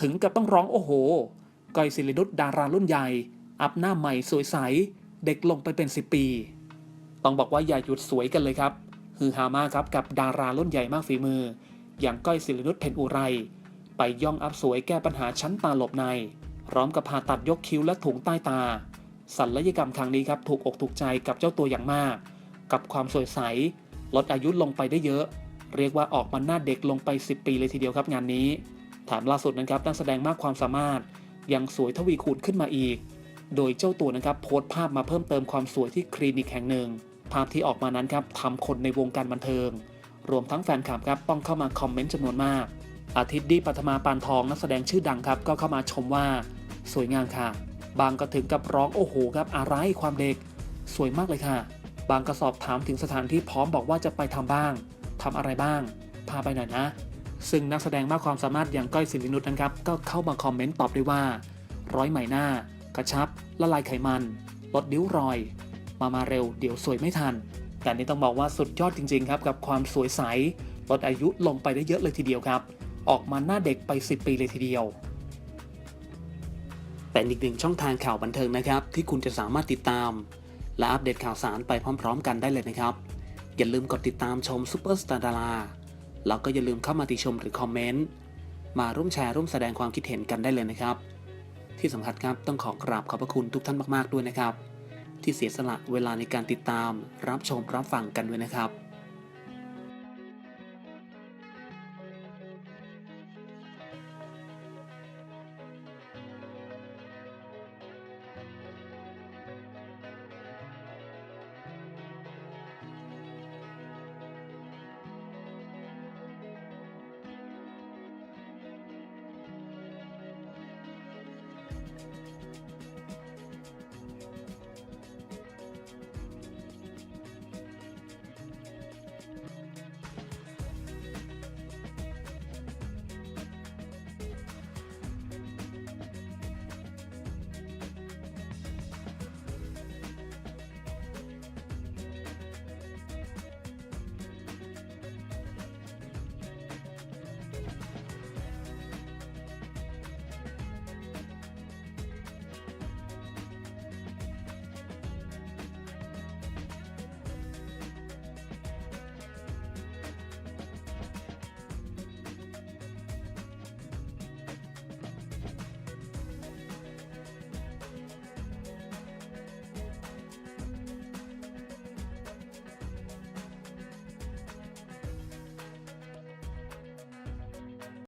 ถึงกับต้องร้องโอ้โหก้อยศิรินุชดารารุ่นใหญ่ อัพหน้าใหม่สวยใส เด็กลงไปเป็น 10 ปี ต้องบอกว่าอย่าหยุดสวยกันเลยครับฮือฮามากครับกับดารารุ่นใหญ่มากฝีมือ อย่างก้อยศิรินุชเพ็ญอุไร ไปย่องอัพสวยแก้ปัญหาชั้นตาหลบในพร้อมกับผ่าตัดยกคิ้วและถุงใต้ตาศัลยกรรมครั้งนี้ครับถูกอกถูกใจกับเจ้าตัวอย่างมาก กับความสวยใส ลดอายุลงไปได้เยอะ เรียกว่าออกมาหน้าเด็กลงไป 10 ปีเลยทีเดียวครับงานนี้ แถมล่าสุดนะครับนักแสดงมากความสามารถยังสวยทวีคูณขึ้นมาอีก โดยเจ้าตัวนะครับโพสต์ภาพมาเพิ่มเติมความสวยที่คลินิกแห่งหนึ่ง ภาพที่ออกมานั้นครับทำคนในวงการบันเทิง รวมทั้งแฟนคลับครับต้องเข้ามาคอมเมนต์จำนวนมาก อาทิตย์ดีปัทมาปานทองนักแสดงชื่อดังครับก็เข้ามาชมว่า สวยงามค่ะ บางก็ถึงกับร้องโอ้โหครับอะไรความเด็ก สวยมากเลยค่ะ บางก็สอบถามถึงสถานที่พร้อมบอกว่าจะไปทำบ้างทำอะไรบ้าง พาไปหน่อยนะ ซึ่งนักแสดงมากความสามารถอย่างก้อยสิรินุชนะครับ ก็เข้ามาคอมเมนต์ตอบด้วยว่า ร้อยไหมหน้า กระชับ ละลายไขมัน ลดริ้วรอย มามาเร็วเดี๋ยวสวยไม่ทัน แต่นี่ต้องบอกว่าสุดยอดจริง ๆ ครับ กับความสวยใส ลดอายุลงไปได้เยอะเลยทีเดียวครับ ออกมาหน้าเด็กไป 10 ปีเลยทีเดียว เป็นอีกหนึ่งช่องทางข่าวบันเทิงนะครับ ที่คุณจะสามารถติดตาม และอัปเดตข่าวสารไปพร้อม ๆ กันได้เลยนะครับ อย่าลืมกดติดตามชมซุปเปอร์สตาร์ดารา แล้วก็อย่าลืมเข้ามาติชมหรือคอมเมนต์มาร่วมแชร์ร่วมแสดงความคิดเห็นกันได้เลยนะครับ ที่สำคัญครับต้องขอกราบขอบพระคุณทุกท่านมากๆด้วยนะครับ ที่เสียสละเวลาในการติดตาม รับชมรับฟังกันด้วยนะครับ